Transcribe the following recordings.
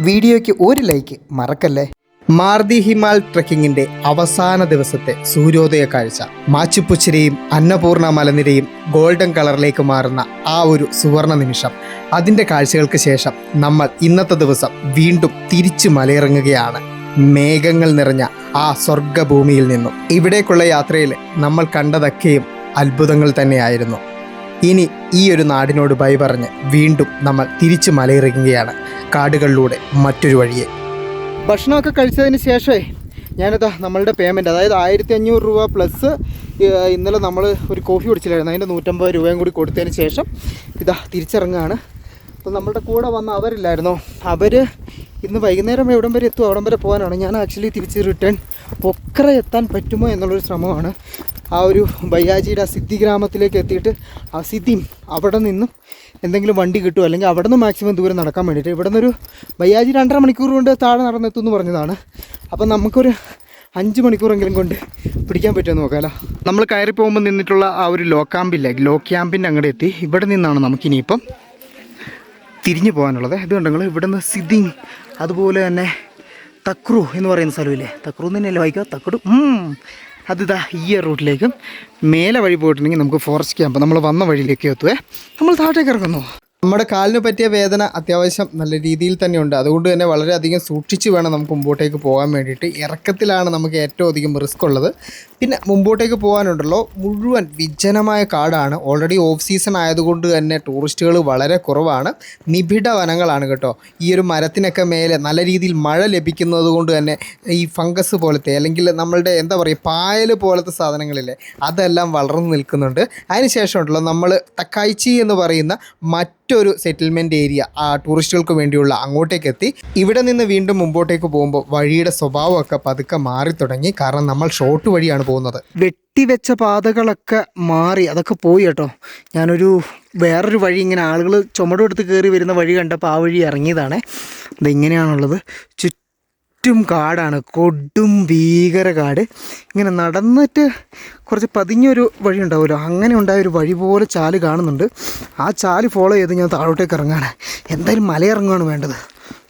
വീഡിയോയ്ക്ക് ഒരു ലൈക്ക് മറക്കല്ലേ? മാർദി ഹിമാൽ ട്രക്കിങ്ങിന്റെ അവസാന ദിവസത്തെ സൂര്യോദയ കാഴ്ച. മാച്ചുപ്പുച്ചിരയും അന്നപൂർണ മലനിരയും ഗോൾഡൻ കളറിലേക്ക് മാറുന്ന ആ ഒരു സുവർണ നിമിഷം. അതിന്റെ കാഴ്ചകൾക്ക് ശേഷം നമ്മൾ ഇന്നത്തെ ദിവസം വീണ്ടും തിരിച്ചു മലയിറങ്ങുകയാണ്. മേഘങ്ങൾ നിറഞ്ഞ ആ സ്വർഗഭൂമിയിൽ നിന്നും. ഇവിടേക്കുള്ള യാത്രയിൽ നമ്മൾ കണ്ടതൊക്കെയും അത്ഭുതങ്ങൾ തന്നെയായിരുന്നു. ഇനി ഈ ഒരു നാടിനോട് ബൈ പറഞ്ഞ് വീണ്ടും നമ്മൾ തിരിച്ച് മലയിറങ്ങുകയാണ് കാടുകളിലൂടെ മറ്റൊരു വഴിയെ. ഭക്ഷണമൊക്കെ കഴിച്ചതിന് ശേഷമേ ഞാനിതാ നമ്മളുടെ പേയ്മെന്റ് അതായത് ആയിരത്തി അഞ്ഞൂറ് രൂപ പ്ലസ് ഇന്നലെ നമ്മൾ ഒരു കോഫി കുടിച്ചില്ലായിരുന്നു. അതിന്റെ നൂറ്റമ്പത് രൂപയും കൂടി കൊടുത്തതിന് ശേഷം ഇതാ തിരിച്ചിറങ്ങുകയാണ്. അപ്പോൾ നമ്മളുടെ കൂടെ വന്ന അവരില്ലായിരുന്നോ? അവർ ഇന്ന് വൈകുന്നേരം എവിടം വരെ എത്തും? അവിടം വരെ പോകാനാണ്. ഞാൻ ആക്ച്വലി തിരിച്ച് റിട്ടേൺ പൊക്കറ എത്താൻ പറ്റുമോ എന്നുള്ളൊരു ശ്രമമാണ്. ആ ഒരു ബയ്യാജിയുടെ സിദ്ധി ഗ്രാമത്തിലേക്ക് എത്തിയിട്ട് ആ സിദ്ധിയും അവിടെ നിന്നും എന്തെങ്കിലും വണ്ടി കിട്ടുമോ? അല്ലെങ്കിൽ അവിടെ നിന്ന് മാക്സിമം ദൂരം നടക്കാൻ വേണ്ടിയിട്ട് ഇവിടെ നിന്നൊരു ബയ്യാജി രണ്ടര മണിക്കൂർ കൊണ്ട് താഴെ നടന്നെത്തും എന്ന് പറഞ്ഞതാണ്. അപ്പം നമുക്കൊരു അഞ്ച് മണിക്കൂറെങ്കിലും കൊണ്ട് പിടിക്കാൻ പറ്റുമെന്ന് നോക്കാമല്ലോ നമ്മൾ കയറി പോകുമ്പോൾ നിന്നിട്ടുള്ള ആ ഒരു ലോ ക്യാമ്പില്ലേ ലോ ക്യാമ്പിന്റെ അങ്ങോട്ട് എത്തി. ഇവിടെ നിന്നാണ് നമുക്കിനിയിപ്പം തിരിഞ്ഞു പോകാനുള്ളത്. ഇത് ഇവിടെ നിന്ന് സിദ്ധിങ് അതുപോലെ തന്നെ തക്രു എന്ന് പറയുന്ന സ്ഥലമില്ലേ തക്രു എന്ന് തന്നെയല്ലേ വായിക്കുക? തക്കടു അതിതാ ഈ റൂട്ടിലേക്കും മേലെ വഴി പോയിട്ടുണ്ടെങ്കിൽ നമുക്ക് ഫോറസ്റ്റ് ക്യാമ്പ് നമ്മൾ വന്ന വഴിയിലേക്ക് എത്തുവേ. നമ്മൾ താഴേക്ക് ഇറങ്ങുന്നു. നമ്മുടെ കാലിന് പറ്റിയ വേദന അത്യാവശ്യം നല്ല രീതിയിൽ തന്നെ ഉണ്ട് അതുകൊണ്ട് തന്നെ വളരെയധികം സൂക്ഷിച്ച് വേണം നമുക്ക് മുമ്പോട്ടേക്ക് പോകാൻ വേണ്ടിയിട്ട്. ഇറക്കത്തിലാണ് നമുക്ക് ഏറ്റവും അധികം റിസ്ക് ഉള്ളത്. പിന്നെ മുമ്പോട്ടേക്ക് പോകാനുണ്ടല്ലോ. മുഴുവൻ വിജനമായ കാടാണ്. ഓൾറെഡി ഓഫ് സീസൺ ആയതുകൊണ്ട് തന്നെ ടൂറിസ്റ്റുകൾ വളരെ കുറവാണ്. നിബിഡ വനങ്ങളാണ് കേട്ടോ. ഈ ഒരു മരത്തിനൊക്കെ മേലെ നല്ല രീതിയിൽ മഴ ലഭിക്കുന്നത് കൊണ്ട് തന്നെ ഈ ഫംഗസ് പോലത്തെ അല്ലെങ്കിൽ നമ്മളുടെ എന്താ പറയുക പായൽ പോലത്തെ സാധനങ്ങളില്ലേ അതെല്ലാം വളർന്നു നിൽക്കുന്നുണ്ട്. അതിനുശേഷം ഉണ്ടല്ലോ നമ്മൾ തക്കായ്ച്ചി എന്ന് പറയുന്ന മറ്റൊരു സെറ്റിൽമെന്റ് ഏരിയ ആ ടൂറിസ്റ്റുകൾക്ക് വേണ്ടിയുള്ള അങ്ങോട്ടേക്ക് എത്തി ഇവിടെ നിന്ന് വീണ്ടും മുമ്പോട്ടേക്ക് പോകുമ്പോൾ വഴിയുടെ സ്വഭാവമൊക്കെ പതുക്കെ മാറി തുടങ്ങി. കാരണം നമ്മൾ ഷോർട്ട് വഴിയാണ് പോകുന്നത്. വെട്ടിവെച്ച പാതകളൊക്കെ മാറി. അതൊക്കെ പോയി കേട്ടോ. ഞാനൊരു വേറൊരു വഴി ഇങ്ങനെ ആളുകൾ ചുമടെടുത്ത് കയറി വരുന്ന വഴി കണ്ടപ്പോൾ ആ വഴി ഇറങ്ങിയതാണ്. അതിങ്ങനെയാണുള്ളത് ചുറ്റും കാടാണ്. കൊടും ഭീകര കാട്. ഇങ്ങനെ നടന്നിട്ട് കുറച്ച് പതിഞ്ഞൊരു വഴി ഉണ്ടാവുമല്ലോ അങ്ങനെ ഉണ്ടായ ഒരു വഴി പോലെ ചാൽ കാണുന്നുണ്ട്. ആ ചാൽ ഫോളോ ചെയ്ത് ഞാൻ താഴോട്ടേക്ക് ഇറങ്ങാണ്. എന്തായാലും മലയിറങ്ങുകയാണ് വേണ്ടത്.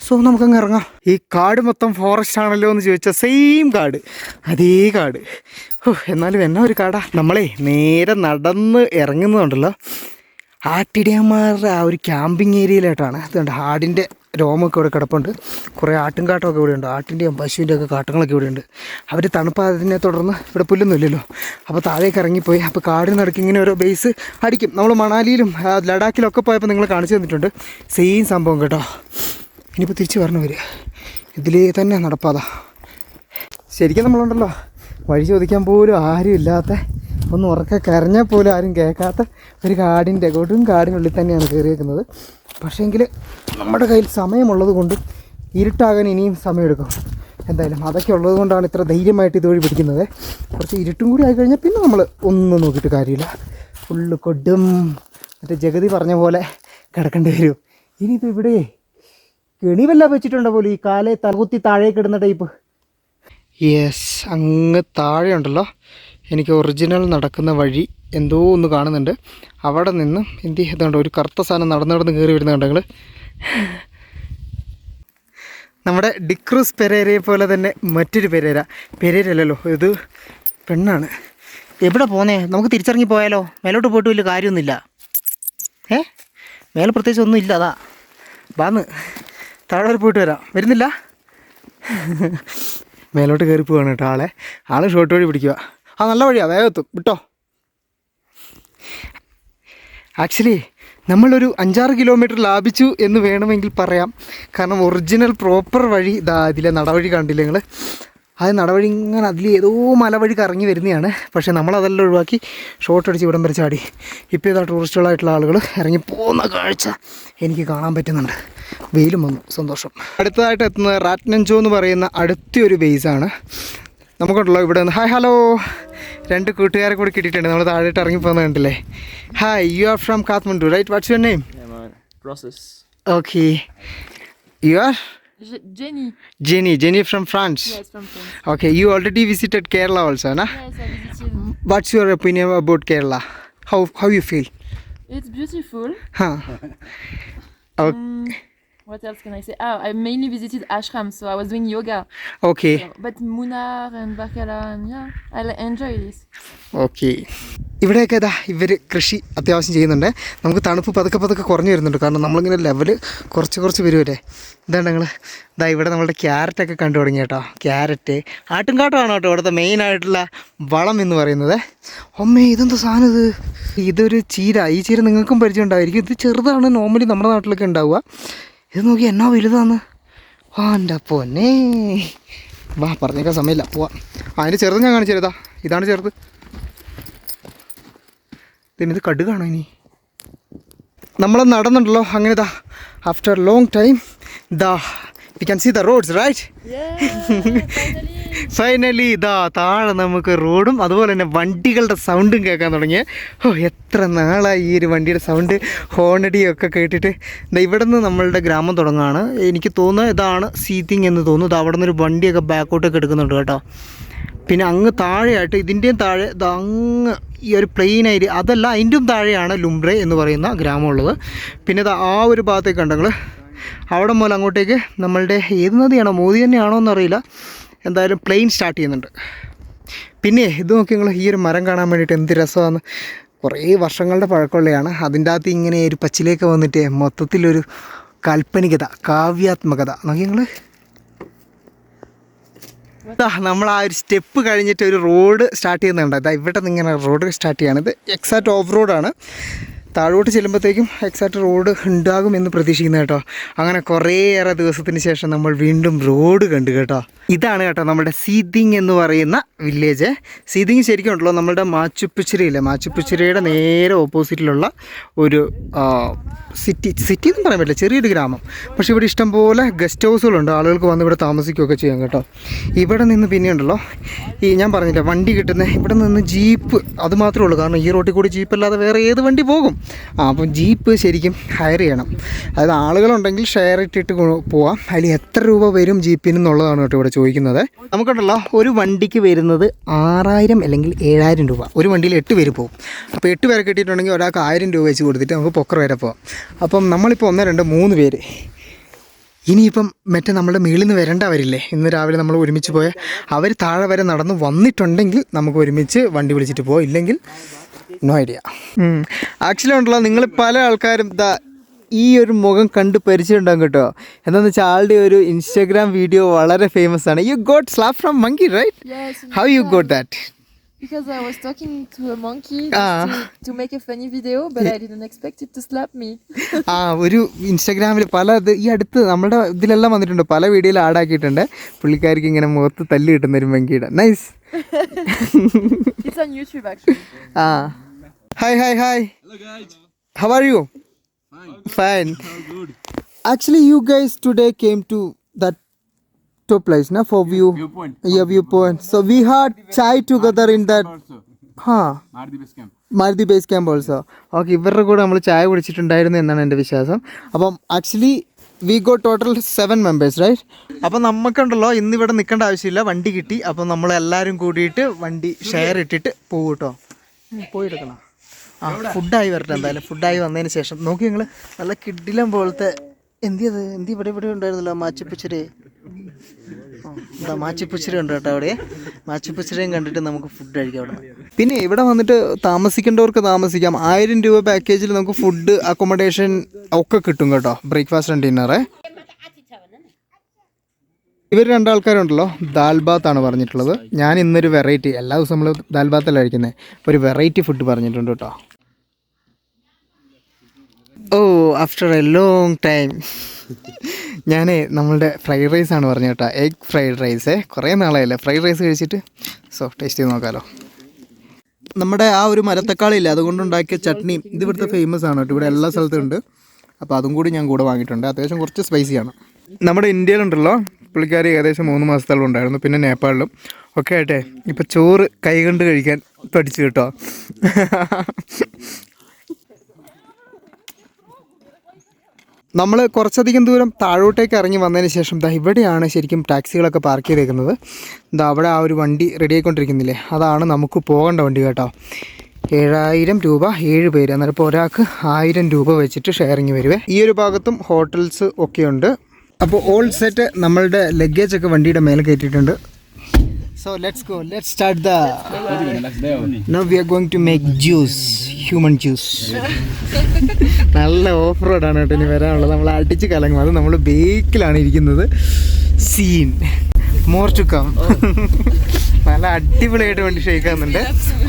സോ നമുക്കങ്ങ് ഇറങ്ങാം. ഈ കാട് മൊത്തം ഫോറസ്റ്റ് ആണല്ലോ എന്ന് ചോദിച്ചാൽ സെയിം കാട്. അതേ കാട്. ഓ എന്നാലും എന്നാ ഒരു കാടാ. നമ്മളെ നേരെ നടന്ന് ഇറങ്ങുന്നതുണ്ടല്ലോ. ആട്ടിടിയന്മാരുടെ ആ ഒരു ക്യാമ്പിംഗ് ഏരിയയിലായിട്ടാണ് അതുകൊണ്ട് ആടിന്റെ രോമൊക്കെ ഇവിടെ കിടപ്പുണ്ട്. കുറേ ആട്ടുംകാട്ടമൊക്കെ ഇവിടെ ഉണ്ട് ആട്ടിന്റെയും പശുവിന്റെയൊക്കെ കാട്ടങ്ങളൊക്കെ ഇവിടെ ഉണ്ട് അവർ തണുപ്പാതിനെ തുടർന്ന് ഇവിടെ പുല്ലൊന്നും ഇല്ലല്ലോ അപ്പോൾ താഴേക്ക് ഇറങ്ങിപ്പോയി. അപ്പോൾ കാടിന് നടക്കി ഇങ്ങനെ ഓരോ ബേസ് അടിക്കും. നമ്മൾ മണാലിയിലും ലഡാക്കിലൊക്കെ പോയപ്പോൾ നിങ്ങൾ കാണിച്ചു തന്നിട്ടുണ്ട്. സെയിം സംഭവം കേട്ടോ. ഇനിയിപ്പോൾ തിരിച്ച് വരണം വരിക ഇതിലേ തന്നെ നടപ്പാതാ. ശരിക്കും നമ്മളുണ്ടല്ലോ. വഴി ചോദിക്കാൻ പോലും ആരും ഇല്ലാത്ത ഒന്ന് ഉറക്കെ കരഞ്ഞാൽ പോലും ആരും കേൾക്കാത്ത ഒരു കാടിന്റെ കൊടും കാടിനുള്ളിൽ തന്നെയാണ് കയറിയേക്കുന്നത്. പക്ഷേങ്കിൽ നമ്മുടെ കയ്യിൽ സമയമുള്ളത് കൊണ്ട് ഇരുട്ടാകാൻ ഇനിയും സമയമെടുക്കും. എന്തായാലും അതൊക്കെ ഉള്ളത് കൊണ്ടാണ് ഇത്ര ധൈര്യമായിട്ട് ഇതുവഴി പിടിക്കുന്നത്. കുറച്ച് ഇരുട്ടും കൂടി ആയിക്കഴിഞ്ഞാൽ പിന്നെ നമ്മൾ ഒന്നും നോക്കിയിട്ട് കാര്യമില്ല. ഫുള്ള് കൊടും മറ്റേ ജഗതി പറഞ്ഞ പോലെ കിടക്കേണ്ടി വരും. ഇനിയിപ്പോൾ ഇവിടെ കെണി വല്ല വെച്ചിട്ടുണ്ടോ പോലും ഈ കാലെ തലകുത്തി താഴേക്ക് ഇടുന്ന ടൈപ്പ്? യെസ് അങ്ങ് താഴെ ഉണ്ടല്ലോ എനിക്ക് ഒറിജിനൽ നടക്കുന്ന വഴി എന്തോ ഒന്ന് കാണുന്നുണ്ട്. അവിടെ നിന്ന് എന്ത് ചെയ്തുകൊണ്ട് ഒരു കറുത്ത സാധനം നടന്നു നടന്ന് കയറി വരുന്ന കണ്ടങ്ങൾ നമ്മുടെ ഡിക്രൂസ് പെരേരയെ പോലെ തന്നെ മറ്റൊരു പെരേര. പെരേരല്ലല്ലോ ഇത് പെണ്ണാണ്. എവിടെ പോന്നേ? നമുക്ക് തിരിച്ചിറങ്ങി പോയാലോ? മേലോട്ട് പോയിട്ട് വലിയ കാര്യമൊന്നുമില്ല. ഏ? മേലെ പ്രത്യേകിച്ച് ഒന്നും ഇല്ല അതാ. വാന്ന്. താഴെ പോയിട്ട് വരാം. വരുന്നില്ല? മേലോട്ട് കയറി പോവാണ് കേട്ടോ ആളെ. ആൾ ഷോർട്ട് വഴി പിടിക്കുക ആ നല്ല വഴിയാണ് വേഗം എത്തും. വിട്ടോ? ആക്ച്വലി നമ്മളൊരു അഞ്ചാറ് കിലോമീറ്റർ ലാഭിച്ചു എന്ന് വേണമെങ്കിൽ പറയാം. കാരണം ഒറിജിനൽ പ്രോപ്പർ വഴി ഇതാ ഇതിലെ നടവഴി കണ്ടില്ല നിങ്ങൾ ആ നടവഴി ഇങ്ങനെ അതിൽ ഏതോ മലവഴി കറങ്ങി വരുന്നതാണ്. പക്ഷേ നമ്മളതെല്ലാം ഒഴിവാക്കി ഷോർട്ട് അടിച്ച് ഇവിടം വരെ ചാടി. ഇപ്പോൾ ഇതാ ടൂറിസ്റ്റുകളായിട്ടുള്ള ആളുകൾ ഇറങ്ങി പോകുന്ന കാഴ്ച എനിക്ക് കാണാൻ പറ്റുന്നുണ്ട്. വെയിലും വന്നു. സന്തോഷം. അടുത്തതായിട്ട് എത്തുന്നത് റാറ്റ്നഞ്ചോ എന്ന് പറയുന്ന അടുത്തൊരു ബേസാണ് നമുക്കുണ്ടല്ലോ ഇവിടെ നിന്ന്. ഹായ് ഹലോ രണ്ട് കൂട്ടുകാരെ കൂടി കിട്ടിയിട്ടുണ്ട്. നമ്മൾ താഴോട്ട് ഇറങ്ങി പോകുന്നത് കണ്ടില്ലേ? Hi you are from Kathmandu right what's your name process. Okay you are Jenny. Jenny Jenny from France Yes, from France. Okay you already visited Kerala also na? Yes, I visited. What's your opinion about Kerala how how you feel It's beautiful. Huh. Okay. Um, what else can I say? Oh, I mainly visited ashram, so I was doing yoga. Okay. So, but Munar and Bakala and yeah, I enjoy this. Okay. ഇവിടെയൊക്കെ ഇതാ ഇവർ കൃഷി അത്യാവശ്യം ചെയ്യുന്നുണ്ട്. നമുക്ക് തണുപ്പ് പതുക്കെ പതുക്കെ കുറഞ്ഞു വരുന്നുണ്ട്. കാരണം നമ്മളിങ്ങനെ ലെവൽ കുറച്ച് കുറച്ച് വരുമല്ലേ ഇതാണ് ഞങ്ങൾ ഇതാ ഇവിടെ നമ്മളുടെ ക്യാരറ്റൊക്കെ കണ്ടു തുടങ്ങി കേട്ടോ. ക്യാരറ്റ് ആട്ടുംകാട്ടമാണ് കേട്ടോ ഇവിടുത്തെ മെയിൻ ആയിട്ടുള്ള വളം എന്ന് പറയുന്നത്. അമ്മേ ഇതെന്താ സാധനം ഇത്? ഇതൊരു ചീര. ഈ ചീര നിങ്ങൾക്കും പരിചയം ഉണ്ടായിരിക്കും ഇത് ചെറുതാണ്. നോർമലി നമ്മുടെ നാട്ടിലൊക്കെ ഉണ്ടാവുക. ഇത് നോക്കി എന്നാ വലുതാന്ന്? ആ എന്റെ പൊന്നെ. വാ പറഞ്ഞേക്കാൻ സമയമില്ല. പോവാ. അതിന് ചെറുത് ഞാൻ കാണിച്ചു ഇതാണ് ചെറുത്. പിന്നെ ഇത് കടുകാണോ ഇനി? നമ്മൾ നടന്നുണ്ടല്ലോ അങ്ങനെ ഇതാ ആഫ്റ്റർ ലോങ് ടൈം ദാ we can see the roads right. Finally ഇതാ താഴെ നമുക്ക് റോഡും അതുപോലെ തന്നെ വണ്ടികളുടെ സൗണ്ടും കേൾക്കാൻ തുടങ്ങി. ഓ എത്ര നാളായി ഈ ഒരു വണ്ടിയുടെ സൗണ്ട് ഹോണടിയൊക്കെ കേട്ടിട്ട്. ദാ ഇവിടെ നിന്ന് നമ്മളുടെ ഗ്രാമം തുടങ്ങുകയാണ് എനിക്ക് തോന്നുന്നത് ഇതാണ് സീറ്റിംഗ് എന്ന് തോന്നുന്നു. ഇത് അവിടെ നിന്നൊരു വണ്ടിയൊക്കെ ബാക്കോട്ടൊക്കെ എടുക്കുന്നുണ്ട് കേട്ടോ. പിന്നെ അങ്ങ് താഴെയായിട്ട് ഇതിന്റെയും താഴെ അങ്ങ് ഈ ഒരു പ്ലെയിൻ ഏരിയ അതല്ല അതിന്റെയും താഴെയാണ് ലുംബ്രെ എന്ന് പറയുന്ന ഗ്രാമമുള്ളത്. പിന്നെ ദാ ആ ഒരു ഭാഗത്തേക്ക് ഉണ്ടെങ്കിൽ അവിടെ മുതൽ അങ്ങോട്ടേക്ക് നമ്മളുടെ ഏത് നദിയാണോ മോദി തന്നെയാണോ എന്നറിയില്ല. എന്തായാലും പ്ലെയിൻ സ്റ്റാർട്ട് ചെയ്യുന്നുണ്ട്. പിന്നെ ഇത് നോക്കി നിങ്ങൾ ഈ ഒരു മരം കാണാൻ വേണ്ടിയിട്ട് എന്ത് രസമാണ്. കുറേ വർഷങ്ങളുടെ പഴക്കമുള്ളതാണ് അതിന്റെ അകത്ത് ഇങ്ങനെ ഒരു പച്ചിലേക്ക് വന്നിട്ട് മൊത്തത്തിലൊരു കാൽപ്പനികത കാവ്യാത്മകത. നോക്കി നിങ്ങൾ ഇതാ നമ്മൾ ആ ഒരു സ്റ്റെപ്പ് കഴിഞ്ഞിട്ട് ഒരു റോഡ് സ്റ്റാർട്ട് ചെയ്യുന്നുണ്ട്. അതാ ഇവിടെ നിന്ന് ഇങ്ങനെ റോഡ് സ്റ്റാർട്ട് ചെയ്യുകയാണ്. ഇത് എക്സാക്റ്റ് ഓഫ് റോഡാണ് താഴോട്ട് ചെല്ലുമ്പോഴത്തേക്കും എക്സാക്റ്റ് റോഡ് ഉണ്ടാകുമെന്ന് പ്രതീക്ഷിക്കുന്നു കേട്ടോ. അങ്ങനെ കുറേയേറെ ദിവസത്തിന് ശേഷം നമ്മൾ വീണ്ടും റോഡ് കണ്ടു കേട്ടോ. ഇതാണ് കേട്ടോ നമ്മുടെ സീതിങ് എന്ന് പറയുന്ന വില്ലേജ് സീതിങ് ശരിക്കും ഉണ്ടല്ലോ നമ്മുടെ മാച്ചുപ്പിച്ചിരയില്ലേ? മാച്ചുപ്പിച്ചിരയുടെ നേരെ ഓപ്പോസിറ്റിലുള്ള ഒരു സിറ്റി സിറ്റി എന്ന് പറയാൻ പറ്റില്ല ചെറിയൊരു ഗ്രാമം. പക്ഷേ ഇവിടെ ഇഷ്ടംപോലെ ഗസ്റ്റ് ഹൗസുകളുണ്ട് ആളുകൾക്ക് വന്ന് ഇവിടെ താമസിക്കുകയൊക്കെ ചെയ്യാം കേട്ടോ. ഇവിടെ നിന്ന് പിന്നെ ഉണ്ടല്ലോ ഈ ഞാൻ പറഞ്ഞില്ല വണ്ടി കിട്ടുന്ന ഇവിടെ നിന്ന് ജീപ്പ് അത് മാത്രമേ ഉള്ളൂ. കാരണം ഈ റോട്ടിൽ കൂടി ജീപ്പ് അല്ലാതെ വേറെ ഏത് വണ്ടി പോകും? ആ അപ്പം ജീപ്പ് ശരിക്കും ഹയർ ചെയ്യണം. അതായത് ആളുകളുണ്ടെങ്കിൽ ഷെയർ ഇട്ടിട്ട് പോവാം. അതിൽ എത്ര രൂപ വരും ജീപ്പിന് എന്നുള്ളതാണ് കേട്ടോ ഇവിടെ ചോദിക്കുന്നത്. നമുക്കുണ്ടല്ലോ ഒരു വണ്ടിക്ക് വരുന്നത് ആറായിരം അല്ലെങ്കിൽ ഏഴായിരം രൂപ. ഒരു വണ്ടിയിൽ എട്ട് പേര് പോകും അപ്പോൾ എട്ട് പേരെ കിട്ടിയിട്ടുണ്ടെങ്കിൽ ഒരാൾക്ക് ആയിരം രൂപ വെച്ച് കൊടുത്തിട്ട് നമുക്ക് പൊക്കർ വരെ പോകാം അപ്പം നമ്മളിപ്പോൾ ഒന്ന് രണ്ട് മൂന്ന് പേര്. ഇനിയിപ്പം മറ്റേ നമ്മുടെ മേളിൽ നിന്ന് വരേണ്ട വരില്ലേ ഇന്ന് രാവിലെ നമ്മൾ ഒരുമിച്ച് പോയ അവർ താഴെ വരെ നടന്ന് വന്നിട്ടുണ്ടെങ്കിൽ നമുക്ക് ഒരുമിച്ച് വണ്ടി വിളിച്ചിട്ട് പോകാം ഇല്ലെങ്കിൽ നോ ഐഡിയ ആക്ച്വലി ഉണ്ടല്ലോ നിങ്ങൾ പല ആൾക്കാരും ഇതാ ഈ ഒരു മുഖം കണ്ട് പരിചയമുണ്ടാകും കേട്ടോ. എന്താണെന്ന് വെച്ചാൽ ആളുടെ ഒരു ഇൻസ്റ്റാഗ്രാം വീഡിയോ വളരെ ഫേമസ് ആണ്. You got slap from monkey right. How you got that Because I was talking to a monkey Ah. to, to make a funny video, but I didn't expect it to slap me. ആ ഒരു ഇൻസ്റ്റാഗ്രാമിൽ പല ഇത് ഈ അടുത്ത് നമ്മുടെ ഇതിലെല്ലാം വന്നിട്ടുണ്ട്. പല വീഡിയോയിൽ ആഡാക്കിയിട്ടുണ്ട് പുള്ളിക്കാർക്ക് ഇങ്ങനെ മുഖത്ത് തല്ല് കിട്ടുന്ന ഒരു മങ്കിയുടെ nice it's on YouTube actually. Ah. Uh. Hi, hi, hi. Hello, guys. How are you? Fine. Fine. good. Actually, you guys today came to that top place na for view Viewpoint. yeah viewpoint so we had chai together in that huh Maruti Base Camp. Maruti base camp also okay ഇവരുടെ കൂടെ നമ്മൾ ചായ കുടിച്ചിട്ടുണ്ടായിരുന്നു എന്നാണ് എന്റെ വിശ്വാസം അപ്പം actually we go total seven members right അപ്പം നമുക്കുണ്ടല്ലോ ഇന്ന് ഇവിടെ നിൽക്കേണ്ട ആവശ്യമില്ല. വണ്ടി കിട്ടി. അപ്പം നമ്മൾ എല്ലാവരും കൂടിയിട്ട് വണ്ടി ഷെയർ ഇട്ടിട്ട് പോകും കേട്ടോ പോയെടുക്കണം ആ ഫുഡായി വരട്ടെ എന്തായാലും. ഫുഡായി വന്നതിന് ശേഷം. നോക്കി ഞങ്ങൾ നല്ല കിഡിലം പോലത്തെ എന്തിയത്? എന്തി ഇവിടെ ഇവിടെ ഉണ്ടായിരുന്നല്ലോ മാച്ചിപ്പച്ചിരി? എന്താ മാച്ചിപ്പുച്ചിരി ഉണ്ട് കേട്ടോ അവിടെ. മാച്ചിപ്പുച്ചിരിയും കണ്ടിട്ട് നമുക്ക് ഫുഡ് കഴിക്കാം അവിടെ. പിന്നെ ഇവിടെ വന്നിട്ട് താമസിക്കേണ്ടവർക്ക് താമസിക്കാം. ആയിരം രൂപ പാക്കേജിൽ നമുക്ക് ഫുഡ് അക്കോമഡേഷൻ ഒക്കെ കിട്ടും കേട്ടോ. ബ്രേക്ക്ഫാസ്റ്റ് ആൻഡ് ഡിന്നറേ ഇവർ രണ്ടാൾക്കാരുണ്ടല്ലോ. ദാൽ ആണ് പറഞ്ഞിട്ടുള്ളത്. ഞാൻ ഇന്നൊരു വെറൈറ്റി എല്ലാ ദിവസവും നമ്മൾ ദാൽ കഴിക്കുന്നത് ഒരു വെറൈറ്റി ഫുഡ് പറഞ്ഞിട്ടുണ്ട് കേട്ടോ. Oh after a long time ഞാൻ നമ്മളുടെ ഫ്രൈഡ് റൈസ് ആണ് പറഞ്ഞു കേട്ടോ. എഗ് ഫ്രൈഡ് റൈസ് കുറേ നാളായല്ലേ? ഫ്രൈഡ് റൈസ് കഴിച്ചിട്ട്? സോ ടേസ്റ്റ് ചെയ്ത് നോക്കാമല്ലോ നമ്മുടെ ആ ഒരു മരത്തക്കാളി ഇല്ല അതുകൊണ്ടുണ്ടാക്കിയ ചട്നി ഇത് ഇവിടുത്തെ ഫേമസ് ആണ് കേട്ടോ. ഇവിടെ എല്ലാ സ്ഥലത്തും ഉണ്ട്. അപ്പോൾ അതും കൂടി ഞാൻ കൂടെ വാങ്ങിയിട്ടുണ്ട്. അത്യാവശ്യം കുറച്ച് സ്പൈസിയാണ് നമ്മുടെ ഇന്ത്യയിലുണ്ടല്ലോ പുള്ളിക്കാരി ഏകദേശം മൂന്ന് മാസത്തോളം ഉണ്ടായിരുന്നു. പിന്നെ നേപ്പാളിലും. ഒക്കെ ആയിട്ടെ ഇപ്പം ചോറ് കൈകൊണ്ട് കഴിക്കാൻ പഠിച്ചു കേട്ടോ. നമ്മൾ കുറച്ചധികം ദൂരം താഴോട്ടേക്ക് ഇറങ്ങി വന്നതിന് ശേഷം ദാ ഇവിടെയാണ് ശരിക്കും ടാക്സികളൊക്കെ പാർക്ക് ചെയ്തേക്കുന്നത്. ദാ അവിടെ ആ ഒരു വണ്ടി റെഡി ആയിക്കൊണ്ടിരിക്കുന്നില്ലേ? അതാണ് നമുക്ക് പോകേണ്ട വണ്ടി കേട്ടോ. ഏഴായിരം രൂപ ഏഴ് പേര്. അന്നേരം ഇപ്പോൾ ഒരാൾക്ക് ആയിരം രൂപ വെച്ചിട്ട് ഷെയറിങ് വരുവേ. ഈ ഒരു ഭാഗത്തും ഹോട്ടൽസ് ഒക്കെയുണ്ട് അപ്പോൾ ഓൾ സെറ്റ് നമ്മളുടെ ലഗേജ് ഒക്കെ വണ്ടിയുടെ മേലെ കയറ്റിയിട്ടുണ്ട്. So let's go. Let's start the. Now we are going to make juice, human juice. നല്ല ഓഫ് റോഡാണ് കേട്ടോ ഇനി വരാനുള്ളത്. നമ്മൾ അടിച്ച് കലങ്ങും. അത് നമ്മൾ ബേക്കിലാണ് ഇരിക്കുന്നത്. സീൻ. മോർ ടു കം നല്ല അടിപൊളിയായിട്ട് വേണ്ടി ഷെയ്ക്കാന്നുണ്ട്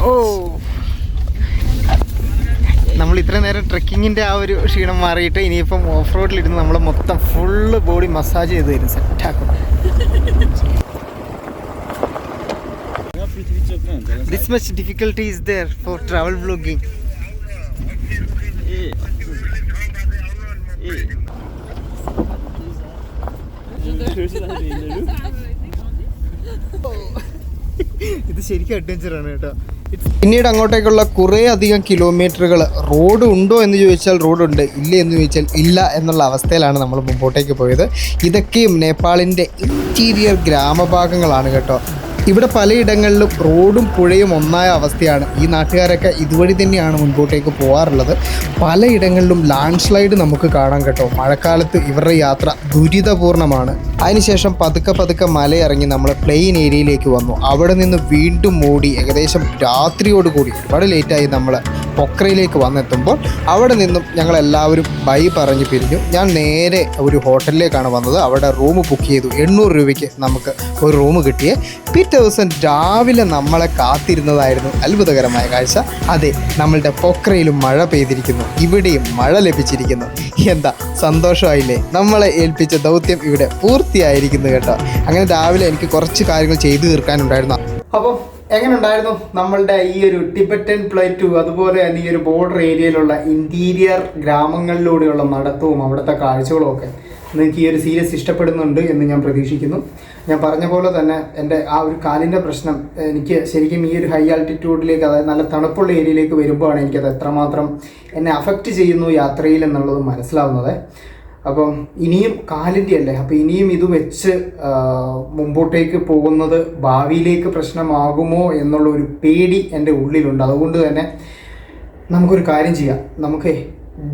ഓ. നമ്മൾ ഇത്രയും നേരം ട്രെക്കിങ്ങിന്റെ ആ ഒരു ക്ഷീണം മാറിയിട്ട് ഇനിയിപ്പം ഓഫ് റോഡിലിരുന്ന് നമ്മൾ മൊത്തം ഫുള്ള് ബോഡി മസാജ് ചെയ്ത് തരും. സെറ്റാക്കും this difficulty is there for travel vlogging. ഇത് ശരിക്കും അഡ്വഞ്ചർ ആണ് കേട്ടോ. പിന്നീട് അങ്ങോട്ടേക്കുള്ള കുറേ അധികം കിലോമീറ്ററുകൾ റോഡ് ഉണ്ടോ എന്ന് ചോദിച്ചാൽ റോഡുണ്ട് ഇല്ല എന്ന് ചോദിച്ചാൽ ഇല്ല എന്നുള്ള അവസ്ഥയിലാണ് നമ്മൾ മുമ്പോട്ടേക്ക് പോയത്. ഇതൊക്കെയും നേപ്പാളിന്റെ ഇന്റീരിയർ ഗ്രാമഭാഗങ്ങളാണ് കേട്ടോ. ഇവിടെ പലയിടങ്ങളിലും റോഡും പുഴയും ഒന്നായ അവസ്ഥയാണ്. ഈ നാട്ടുകാരൊക്കെ ഇതുവഴി തന്നെയാണ് മുൻപോട്ടേക്ക് പോകാറുള്ളത്. പലയിടങ്ങളിലും ലാൻഡ് സ്ലൈഡ് നമുക്ക് കാണാൻ കേട്ടോ. മഴക്കാലത്ത് ഇവരുടെ യാത്ര ദുരിതപൂർണമാണ് അതിനുശേഷം പതുക്കെ പതുക്കെ മലയിറങ്ങി നമ്മൾ പ്ലെയിൻ ഏരിയയിലേക്ക് വന്നു. അവിടെ നിന്ന് വീണ്ടും മൂടി ഏകദേശം രാത്രിയോടുകൂടി ഒരുപാട് ലേറ്റായി നമ്മൾ പൊക്രയിലേക്ക് വന്നെത്തുമ്പോൾ അവിടെ നിന്നും ഞങ്ങൾ എല്ലാവരും ബൈ പറഞ്ഞ് പിരിഞ്ഞു. ഞാൻ നേരെ ഒരു ഹോട്ടലിലേക്കാണ് വന്നത്. അവിടെ റൂം ബുക്ക് ചെയ്തു. എണ്ണൂറ് രൂപയ്ക്ക് നമുക്ക് ഒരു റൂം കിട്ടിയേ. പിറ്റേ ദിവസം രാവിലെ നമ്മളെ കാത്തിരുന്നതായിരുന്നു അത്ഭുതകരമായ കാഴ്ച. അതെ നമ്മളുടെ പൊക്രയിലും മഴ പെയ്തിരിക്കുന്നു. ഇവിടെയും മഴ ലഭിച്ചിരിക്കുന്നു. എന്താ സന്തോഷമായില്ലേ? നമ്മളെ ഏൽപ്പിച്ച ദൗത്യം ഇവിടെ പൂർത്തിയായിരിക്കുന്നു കേട്ടോ. അങ്ങനെ രാവിലെ എനിക്ക് കുറച്ച് കാര്യങ്ങൾ ചെയ്തു തീർക്കാനുണ്ടായിരുന്നു. അപ്പം എങ്ങനെ ഉണ്ടായിരുന്നു നമ്മളുടെ ഈ ഒരു ടിബറ്റൻ പ്ലേറ്റു അതുപോലെ തന്നെ ഈ ഒരു ബോർഡർ ഏരിയയിലുള്ള ഇന്റീരിയർ ഗ്രാമങ്ങളിലൂടെയുള്ള നടത്തവും അവിടുത്തെ കാഴ്ചകളും ഒക്കെ? നിങ്ങൾക്ക് ഈ ഒരു സീരീസ് ഇഷ്ടപ്പെടുന്നുണ്ട് എന്ന് ഞാൻ പ്രതീക്ഷിക്കുന്നു. ഞാൻ പറഞ്ഞ പോലെ തന്നെ എന്റെ ആ ഒരു കാലിന്റെ പ്രശ്നം എനിക്ക് ശരിക്കും ഈ ഒരു ഹൈ ആൾട്ടിറ്റ്യൂഡിലേക്ക് അതായത് നല്ല തണുപ്പുള്ള ഏരിയയിലേക്ക് വരുമ്പോഴാണ് എനിക്കത് എത്രമാത്രം എന്നെ അഫക്റ്റ് ചെയ്യുന്നു യാത്രയിൽ എന്നുള്ളത് മനസ്സിലാവുന്നത്. അപ്പം ഇനിയും കാലിന്റെ അല്ലേ അപ്പം ഇനിയും ഇത് വെച്ച് മുമ്പോട്ടേക്ക് പോകുന്നത് ഭാവിയിലേക്ക് പ്രശ്നമാകുമോ എന്നുള്ള ഒരു പേടി എന്റെ ഉള്ളിലുണ്ട്. അതുകൊണ്ട് തന്നെ നമുക്കൊരു കാര്യം ചെയ്യാം. നമുക്ക്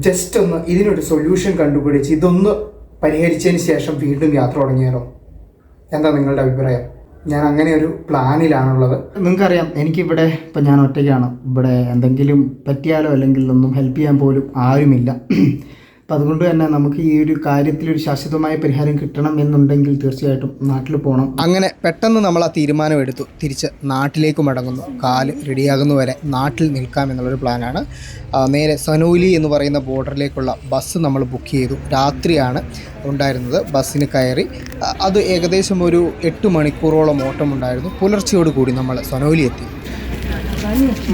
ജസ്റ്റ് ഒന്ന് ഇതിനൊരു സൊല്യൂഷൻ കണ്ടുപിടിച്ച് ഇതൊന്ന് പരിഹരിച്ചതിന് ശേഷം വീണ്ടും യാത്ര തുടങ്ങിയാലോ? എന്താ നിങ്ങളുടെ അഭിപ്രായം? ഞാൻ അങ്ങനെ ഒരു പ്ലാനിലാണുള്ളത്. നിങ്ങൾക്കറിയാം എനിക്കിവിടെ ഇപ്പം ഞാൻ ഒറ്റയ്ക്കാണ്. ഇവിടെ എന്തെങ്കിലും പറ്റിയാലോ അല്ലെങ്കിൽ ഒന്നും ഹെൽപ്പ് ചെയ്യാൻ പോലും ആരുമില്ല. അപ്പം അതുകൊണ്ട് തന്നെ നമുക്ക് ഈ ഒരു കാര്യത്തിൽ ഒരു ശാശ്വതമായ പരിഹാരം കിട്ടണം എന്നുണ്ടെങ്കിൽ തീർച്ചയായിട്ടും നാട്ടിൽ പോകണം അങ്ങനെ പെട്ടെന്ന് നമ്മൾ ആ തീരുമാനമെടുത്തു. തിരിച്ച് നാട്ടിലേക്ക് മടങ്ങുന്നു. കാൽ റെഡിയാകുന്നു വരെ നാട്ടിൽ നിൽക്കാം എന്നുള്ളൊരു പ്ലാനാണ്. നേരെ സനൂലി എന്ന് പറയുന്ന ബോർഡറിലേക്കുള്ള ബസ് നമ്മൾ ബുക്ക് ചെയ്തു. രാത്രിയാണ് ഉണ്ടായിരുന്നത്. ബസ്സിന് കയറി അത് ഏകദേശം ഒരു എട്ട് മണിക്കൂറോളം ഓട്ടമുണ്ടായിരുന്നു. പുലർച്ചയോട് കൂടി നമ്മൾ സനോലി എത്തി.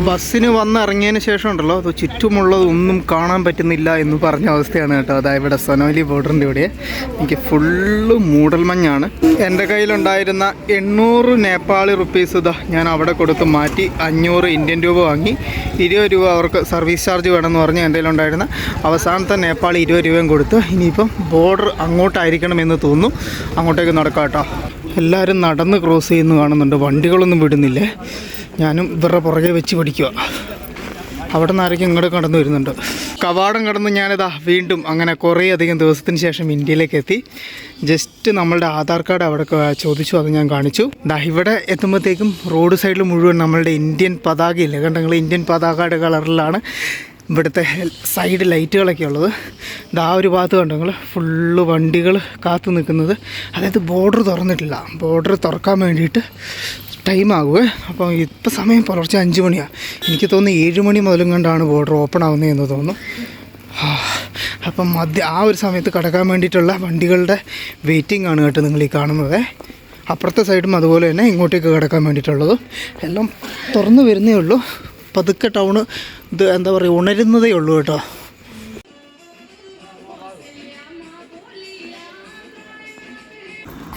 ബസ്സിന് വന്നിറങ്ങിയതിന് ശേഷം ഉണ്ടല്ലോ അത് ചുറ്റുമുള്ളത് ഒന്നും കാണാൻ പറ്റുന്നില്ല എന്ന് പറഞ്ഞ അവസ്ഥയാണ് കേട്ടോ. അതായത് ഇവിടെ സനോലി ബോർഡറിന്റെ ഇവിടെ. എനിക്ക് ഫുള്ള് മൂടൽമഞ്ഞാണ് എന്റെ കയ്യിലുണ്ടായിരുന്ന എണ്ണൂറ് നേപ്പാളി റുപ്പീസ് ഇതാ ഞാൻ അവിടെ കൊടുത്ത് മാറ്റി അഞ്ഞൂറ് ഇന്ത്യൻ രൂപ വാങ്ങി. ഇരുപത് രൂപ അവർക്ക് സർവീസ് ചാർജ് വേണമെന്ന് പറഞ്ഞ് എന്റെ കയ്യിലുണ്ടായിരുന്ന അവസാനത്തെ നേപ്പാളി ഇരുപത് രൂപയും കൊടുത്ത് ഇനിയിപ്പം ബോർഡർ അങ്ങോട്ടായിരിക്കണം എന്ന് തോന്നുന്നു. അങ്ങോട്ടേക്ക് നടക്കാം കേട്ടോ എല്ലാവരും നടന്ന് ക്രോസ് ചെയ്യുന്നു കാണുന്നുണ്ട്. വണ്ടികളൊന്നും വിടുന്നില്ലേ? ഞാനും ഇവരുടെ പുറകെ വെച്ച് പഠിക്കുക അവിടെ നിന്ന് ആരൊക്കെ ഇങ്ങോട്ട് കടന്നു വരുന്നുണ്ട്. കവാടം കടന്ന് ഞാനിതാ വീണ്ടും അങ്ങനെ കുറേ അധികം ദിവസത്തിന് ശേഷം ഇന്ത്യയിലേക്ക് എത്തി. ജസ്റ്റ് നമ്മളുടെ ആധാർ കാർഡ് അവിടെ ചോദിച്ചു അത് ഞാൻ കാണിച്ചു. ദാ ഇവിടെ എത്തുമ്പോഴത്തേക്കും റോഡ് സൈഡിൽ മുഴുവൻ നമ്മളുടെ ഇന്ത്യൻ പതാകയില്ലേ? കണ്ടെങ്കിൽ ഇന്ത്യൻ പതാകയുടെ കളറിലാണ് ഇവിടുത്തെ സൈഡ് ലൈറ്റുകളൊക്കെ ഉള്ളത്. ഇതാ ഒരു ഭാഗത്ത് കണ്ടോ നിങ്ങൾ ഫുള്ള് വണ്ടികൾ കാത്തു നിൽക്കുന്നത്. അതായത് ബോർഡർ തുറന്നിട്ടില്ല. ബോർഡർ തുറക്കാൻ വേണ്ടിയിട്ട് ടൈം ആകുമേ അപ്പോൾ ഇപ്പോൾ സമയം പുലർച്ചെ അഞ്ച് മണിയാണ് എനിക്ക് തോന്നുന്നു ഏഴ് മണി മുതലും കണ്ടാണ് ബോർഡർ ഓപ്പൺ ആകുന്നത് എന്ന് തോന്നുന്നു. അപ്പം മധ്യ ആ ഒരു സമയത്ത് കടക്കാൻ വേണ്ടിയിട്ടുള്ള വണ്ടികളുടെ വെയിറ്റിംഗ് ആണ് കേട്ടോ നിങ്ങൾ ഈ കാണുന്നത്. അപ്പുറത്തെ സൈഡും അതുപോലെ തന്നെ ഇങ്ങോട്ടേക്ക് കിടക്കാൻ വേണ്ടിയിട്ടുള്ളതും. എല്ലാം തുറന്നു വരുന്നേ ഉള്ളൂ. പതുക്കെ ടൗണ് ഇത് എന്താ പറയുക ഉണരുന്നതേ ഉള്ളൂ കേട്ടോ.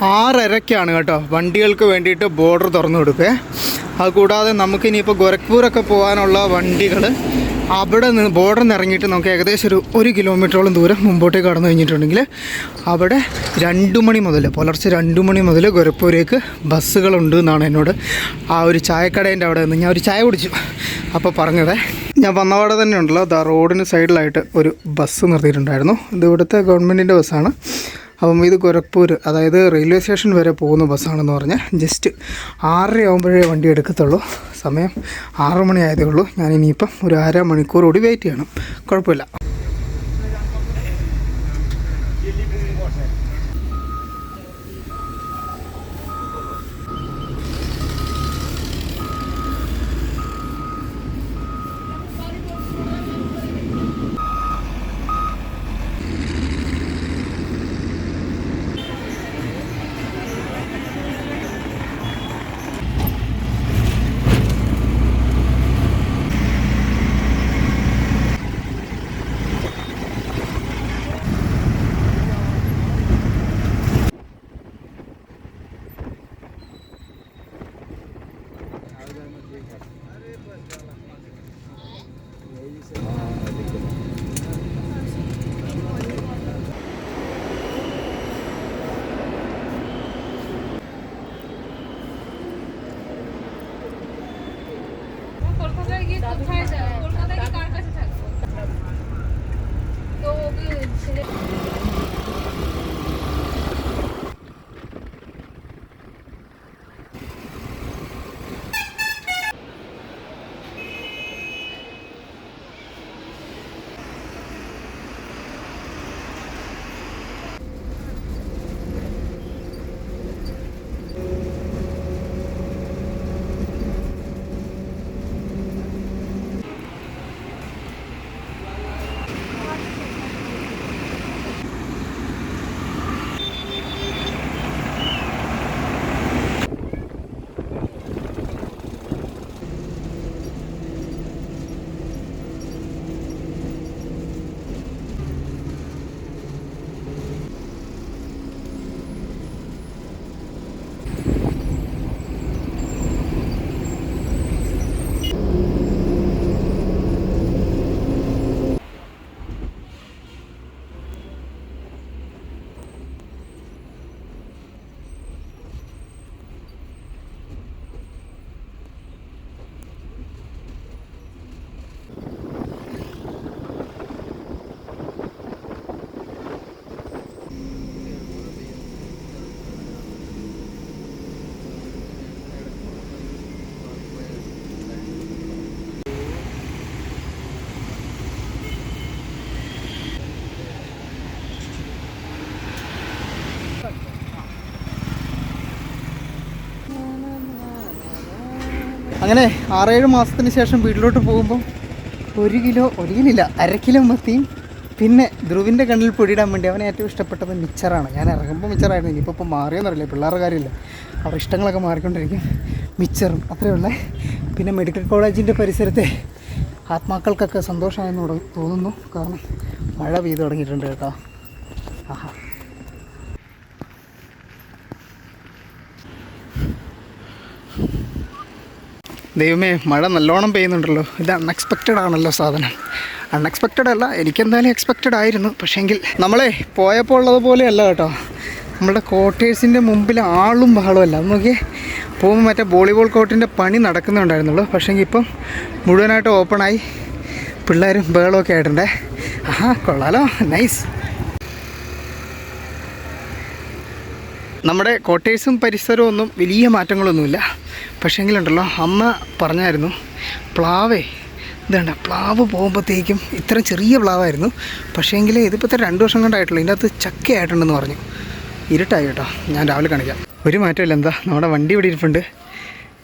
ആറരയ്ക്കാണ് കേട്ടോ. വണ്ടികൾക്ക് വേണ്ടിയിട്ട് ബോർഡർ തുറന്നു കൊടുക്കുക അതുകൂടാതെ കൂടാതെ നമുക്കിനിയിപ്പോൾ ഗോരഖ്പൂരൊക്കെ പോകാനുള്ള വണ്ടികൾ അവിടെ നിന്ന് ബോർഡറിൽ നിന്ന് ഇറങ്ങിയിട്ട് നമുക്ക് ഏകദേശം ഒരു ഒരു കിലോമീറ്ററോളം ദൂരം മുമ്പോട്ടേക്ക് കടന്നു കഴിഞ്ഞിട്ടുണ്ടെങ്കിൽ അവിടെ രണ്ട് മണി മുതൽ പുലർച്ചെ രണ്ട് മണി മുതൽ ഗോരഖ്പൂരേക്ക് ബസ്സുകളുണ്ട് എന്നാണ് എന്നോട് ആ ഒരു ചായക്കടേന്റെ അവിടെ നിന്ന് ഞാൻ ഒരു ചായ കുടിച്ചു. അപ്പോൾ പറഞ്ഞത് ഞാൻ വന്നപാടെ തന്നെ ഉണ്ടല്ലോ. ദാ റോഡിന് സൈഡിലായിട്ട് ഒരു ബസ് നിർത്തിയിട്ടുണ്ടായിരുന്നു. ഇത് ഇവിടുത്തെ ഗവൺമെന്റിന്റെ ബസ്സാണ്. അപ്പം ഇത് ഗൊരഖ്പൂർ അതായത് റെയിൽവേ സ്റ്റേഷൻ വരെ പോകുന്ന ബസ്സാണെന്ന് പറഞ്ഞാൽ ജസ്റ്റ് ആറര ആകുമ്പോഴേ വണ്ടി എടുക്കത്തുള്ളൂ. സമയം ആറ് മണി ആയതേ ഉള്ളൂ. ഞാൻ ഇനിയിപ്പം ഒരു അര മണിക്കൂർ കൂടി വെയിറ്റ് ചെയ്യണം. കുഴപ്പമില്ല. Thank you. അങ്ങനെ ആറേഴ് മാസത്തിന് ശേഷം വീട്ടിലോട്ട് പോകുമ്പോൾ ഒരു കിലോ ഒരു കിലോ ഇല്ല അര കിലോ മത്തിയും പിന്നെ ധ്രുവിന്റെ കണ്ണിൽ പൊടിയിടാൻ വേണ്ടി അവന് ഏറ്റവും ഇഷ്ടപ്പെട്ടത് മിച്ചറാണ്. ഞാൻ ഇറങ്ങുമ്പോൾ മിച്ചറായിരുന്നു. ഇനിയിപ്പോൾ ഇപ്പോൾ മാറിയെന്നറിയില്ല പിള്ളേരുടെ കാര്യമില്ല. അവർ ഇഷ്ടങ്ങളൊക്കെ മാറിക്കൊണ്ടിരിക്കും. മിച്ചറും. അത്രയേ ഉള്ളേ. പിന്നെ മെഡിക്കൽ കോളേജിന്റെ പരിസരത്തെ ആത്മാക്കൾക്കൊക്കെ സന്തോഷമായെന്ന് തോന്നുന്നു. കാരണം മഴ പെയ്തു തുടങ്ങിയിട്ടുണ്ട് കേട്ടോ. ആഹാ. ദൈവമേ മഴ നല്ലോണം പെയ്യുന്നുണ്ടല്ലോ. ഇത് അൺഎക്സ്പെക്റ്റഡ് ആണല്ലോ സാധനം. അൺഎക്സ്പെക്റ്റഡ് അല്ല എനിക്കെന്തായാലും എക്സ്പെക്റ്റഡ് ആയിരുന്നു. പക്ഷേങ്കിൽ നമ്മളെ പോയപ്പോൾ ഉള്ളതുപോലെയല്ല കേട്ടോ. നമ്മുടെ ക്വാർട്ടേഴ്സിന്റെ മുമ്പിൽ ആളും ബഹളും അല്ല അത് നോക്കിയേ പോകുമ്പോൾ മറ്റേ വോളിബോൾ കോർട്ടിന്റെ പണി നടക്കുന്നുണ്ടായിരുന്നുള്ളൂ പക്ഷേങ്കിൽ ഇപ്പം മുഴുവനായിട്ട് ഓപ്പണായി പിള്ളേരും ബഹളമൊക്കെ ആയിട്ടുണ്ടേ. ആഹാ കൊള്ളാലോ. നൈസ് നമ്മുടെ കോട്ടേഴ്സും പരിസരവും ഒന്നും വലിയ മാറ്റങ്ങളൊന്നുമില്ല. പക്ഷേങ്കിലുണ്ടല്ലോ അമ്മ പറഞ്ഞായിരുന്നു പ്ലാവേ ഇതേണ്ട പ്ലാവ് പോകുമ്പോഴത്തേക്കും ഇത്ര ചെറിയ പ്ലാവായിരുന്നു പക്ഷേങ്കിൽ ഇതിപ്പോൾ രണ്ട് വർഷം കൊണ്ടായിട്ടുള്ളൂ ഇതിന്റെ അകത്ത് ചക്കയായിട്ടുണ്ടെന്ന് പറഞ്ഞു. ഇരുട്ടായി കേട്ടോ ഞാൻ രാവിലെ കാണിക്കാം. ഒരു മാറ്റമില്ല എന്താ നമ്മുടെ വണ്ടി ഇവിടെ ഇരിപ്പുണ്ട്.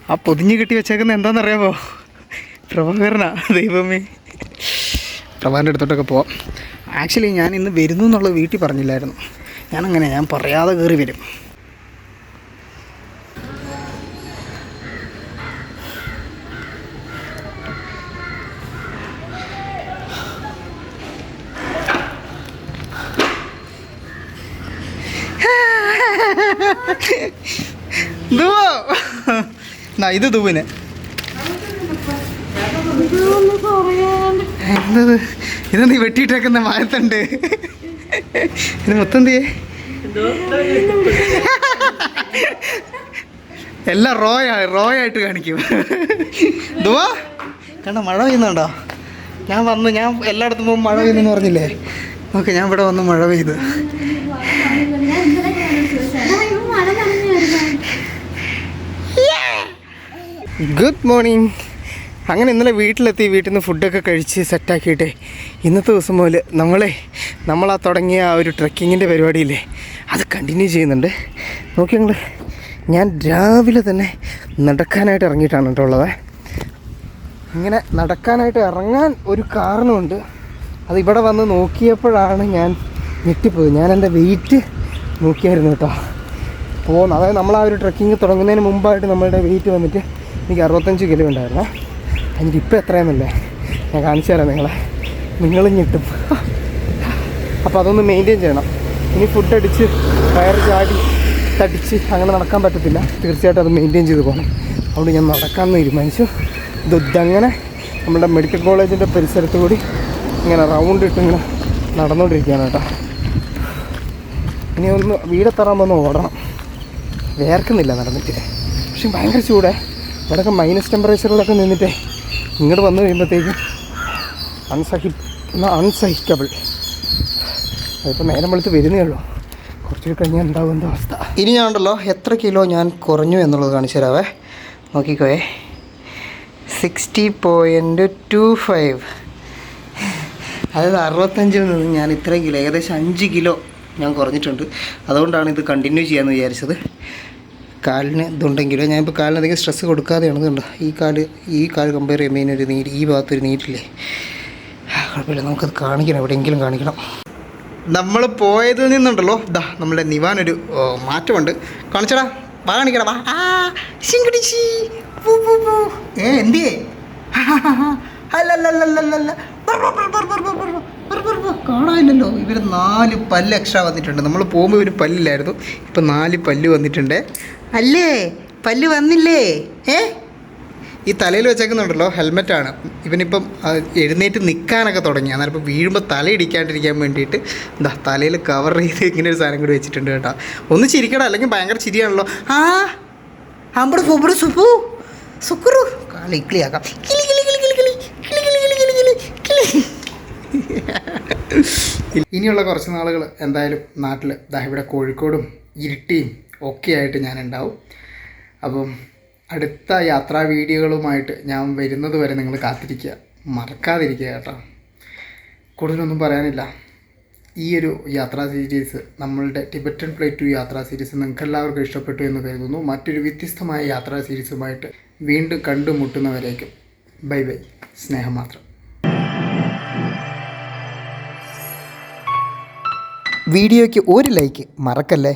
ആ പൊതിഞ്ഞ് കെട്ടി വെച്ചേക്കുന്നത് എന്താണെന്നറിയാമോ പ്രഭാകരനാ ദൈവമേ. പ്രഭാകരന്റെ അടുത്തോട്ടൊക്കെ പോവാം. ആക്ച്വലി ഞാൻ ഇന്ന് വരുന്നു എന്നുള്ളത് വീട്ടിൽ പറഞ്ഞില്ലായിരുന്നു. ഞാനങ്ങനെ ഞാൻ പറയാതെ കയറി വരും. ദുവോ. എന്നാ ഇത് ദുവിന്. എന്തത്? ഇത് നീ വെട്ടിയിട്ടേക്കുന്ന മായത്തുണ്ട് ഇത് മൊത്തം എന്ത് എല്ലാം റോയ റോയായിട്ട് കാണിക്കും. ദുവാ. കണ്ടോ മഴ പെയ്യുന്നുണ്ടോ? ഞാൻ വന്ന് ഞാൻ എല്ലായിടത്തും പോകുമ്പോൾ മഴ പെയ്യുന്നെന്ന് പറഞ്ഞില്ലേ? ഓക്കെ ഞാൻ ഇവിടെ വന്ന് മഴ പെയ്ത്. ഗുഡ് മോർണിംഗ് അങ്ങനെ ഇന്നലെ വീട്ടിലെത്തി വീട്ടിൽ നിന്ന് ഫുഡൊക്കെ കഴിച്ച് സെറ്റാക്കിയിട്ട് ഇന്നത്തെ ദിവസം മുതൽ നമ്മളെ നമ്മളാ തുടങ്ങിയ ആ ഒരു ട്രക്കിങ്ങിന്റെ പരിപാടിയില്ലേ അത് കണ്ടിന്യൂ ചെയ്യുന്നുണ്ട്. നോക്കി ഞങ്ങൾ ഞാൻ രാവിലെ തന്നെ നടക്കാനായിട്ട് ഇറങ്ങിയിട്ടാണ് കേട്ടോ ഉള്ളത്. ഇങ്ങനെ നടക്കാനായിട്ട് ഇറങ്ങാൻ ഒരു കാരണമുണ്ട്. അത് ഇവിടെ വന്ന് നോക്കിയപ്പോഴാണ് ഞാൻ ഞെട്ടിപ്പോയത്. ഞാൻ എന്റെ വെയിറ്റ് നോക്കിയായിരുന്നു കേട്ടോ. പോകുന്നു അതായത് നമ്മൾ ആ ഒരു ട്രക്കിങ് തുടങ്ങുന്നതിന് മുമ്പായിട്ട് നമ്മളുടെ വെയിറ്റ് വന്നിട്ട് എനിക്ക് അറുപത്തഞ്ച് കിലോ ഉണ്ടായിരുന്നു. അതിന്റെ ഇപ്പം എത്രയെന്നല്ലേ? ഞാൻ കാണിച്ചു തരാം നിങ്ങളെ. നിങ്ങൾ കിട്ടും. അപ്പോൾ അതൊന്ന് മെയിന്റെയിൻ ചെയ്യണം. ഇനി ഫുഡ് അടിച്ച് വയർ ചാടി തടിച്ച് അങ്ങനെ നടക്കാൻ പറ്റത്തില്ല. തീർച്ചയായിട്ടും അത് മെയിന്റെയിൻ ചെയ്ത് പോകണം അതുകൊണ്ട് ഞാൻ നടക്കാമെന്ന് തീരുമാനിച്ചു. ഇത് ഇതങ്ങനെ നമ്മുടെ മെഡിക്കൽ കോളേജിന്റെ പരിസരത്ത് കൂടി ഇങ്ങനെ റൗണ്ട് ഇട്ട് ഇങ്ങനെ നടന്നുകൊണ്ടിരിക്കുകയാണ് കേട്ടോ. ഇനി ഒന്ന് വീടെത്തറാൻ വന്ന് ഓടണം. വേർക്കുന്നില്ല നടന്നിട്ട്. പക്ഷെ ഭയങ്കര ചൂടേ. ഇവിടെയൊക്കെ മൈനസ് ടെമ്പറേച്ചറിലൊക്കെ നിന്നിട്ടേ ഇങ്ങോട്ട് വന്നു കഴിയുമ്പോഴത്തേക്കും അൺസഹി അൺസഹിക്കബിൾ അതിപ്പോൾ നേരം വെളുത്ത് വരുന്നേ ഉള്ളൂ. കുറച്ച് കഴിഞ്ഞാൽ എന്താവും എന്താ അവസ്ഥ. ഇനി ഞാൻ ഉണ്ടല്ലോ എത്ര കിലോ ഞാൻ കുറഞ്ഞു എന്നുള്ളത് കാണിച്ചു തരാവേ. നോക്കിക്കോയേ. സിക്സ്റ്റി പോയിന്റ് ടു ഫൈവ് അതായത് അറുപത്തഞ്ചിൽ നിന്ന് ഞാൻ ഇത്രയും കിലോ ഏകദേശം അഞ്ച് കിലോ ഞാൻ കുറഞ്ഞിട്ടുണ്ട്. അതുകൊണ്ടാണ് ഇത് കണ്ടിന്യൂ ചെയ്യാമെന്ന് വിചാരിച്ചത്. കാലിന് ഇതുണ്ടെങ്കിലും ഞാനിപ്പോൾ കാലിന് അധികം സ്ട്രെസ് കൊടുക്കാതെയാണ് ഇതുണ്ട് ഈ കാൽ ഈ കാൽ കമ്പയർ ചെയ്യുമ്പോൾ ഒരു നീര് ഈ ഭാഗത്തൊരു നീരില്ലേ കുഴപ്പമില്ല നമുക്കത് കാണിക്കണം എവിടെയെങ്കിലും കാണിക്കണം നമ്മൾ പോയതിൽ നിന്നുണ്ടല്ലോ ദാ നമ്മുടെ നിവാനൊരു മാറ്റമുണ്ട് കാണിച്ചടാ വാ കാണിക്കടാ വാ ആ ശിങ്കിടിച്ചി. ഏ എന്തേ കാണാനില്ലല്ലോ ഇവർ നാല് പല്ല് എക്സ്ട്രാ വന്നിട്ടുണ്ട് നമ്മൾ പോകുമ്പോൾ ഇവർ പല്ലില്ലായിരുന്നു ഇപ്പം നാല് പല്ല് വന്നിട്ടുണ്ട് അല്ലേ പല്ല് വന്നില്ലേ ഏ ഈ തലയിൽ വെച്ചേക്കുന്നുണ്ടല്ലോ ഹെൽമെറ്റാണ് ഇവനിപ്പം എഴുന്നേറ്റ് നിൽക്കാനൊക്കെ തുടങ്ങി അന്നേരം ഇപ്പോൾ വീഴുമ്പോൾ തല ഇടിക്കാണ്ടിരിക്കാൻ വേണ്ടിയിട്ട് എന്താ തലയിൽ കവർ ചെയ്ത് ഇങ്ങനെ ഒരു സാധനം കൂടി വെച്ചിട്ടുണ്ട് കേട്ടോ ഒന്ന് ചിരിക്കണം അല്ലെങ്കിൽ ഭയങ്കര ചിരിയാണല്ലോ ആ അമ്പട് സുബ്രു സുപ്പു സുക്കുറു കാലി ഇക്ലിയാക്കാം കിളി കിളി കിളി കിളി കിളി കിളി കിളി കിളി കിളി കിളി ഇനിയുള്ള കുറച്ച് നാളുകൾ എന്തായാലും നാട്ടിൽ ദാ ഇവിടെ കോഴിക്കോടും ഇരിട്ടിയും ഒക്കെ ആയിട്ട് ഞാൻ ഉണ്ടാവും അപ്പം അടുത്ത യാത്രാ വീഡിയോകളുമായിട്ട് ഞാൻ വരുന്നത് വരെ നിങ്ങൾ കാത്തിരിക്കുക. മറക്കാതിരിക്കുക കേട്ടോ. കൂടുതലൊന്നും പറയാനില്ല. ഈ ഒരു യാത്രാ സീരീസ് നമ്മളുടെ ടിബറ്റൻ പ്ലേറ്റ് ടു യാത്രാ സീരീസ് നിങ്ങൾക്ക് എല്ലാവർക്കും ഇഷ്ടപ്പെട്ടു എന്ന് കരുതുന്നു. മറ്റൊരു വ്യത്യസ്തമായ യാത്രാ സീരീസുമായിട്ട് വീണ്ടും കണ്ടുമുട്ടുന്നവരേക്കും. Bye bye. സ്നേഹം മാത്രം. വീഡിയോയ്ക്ക് ഒരു ലൈക്ക് മറക്കല്ലേ?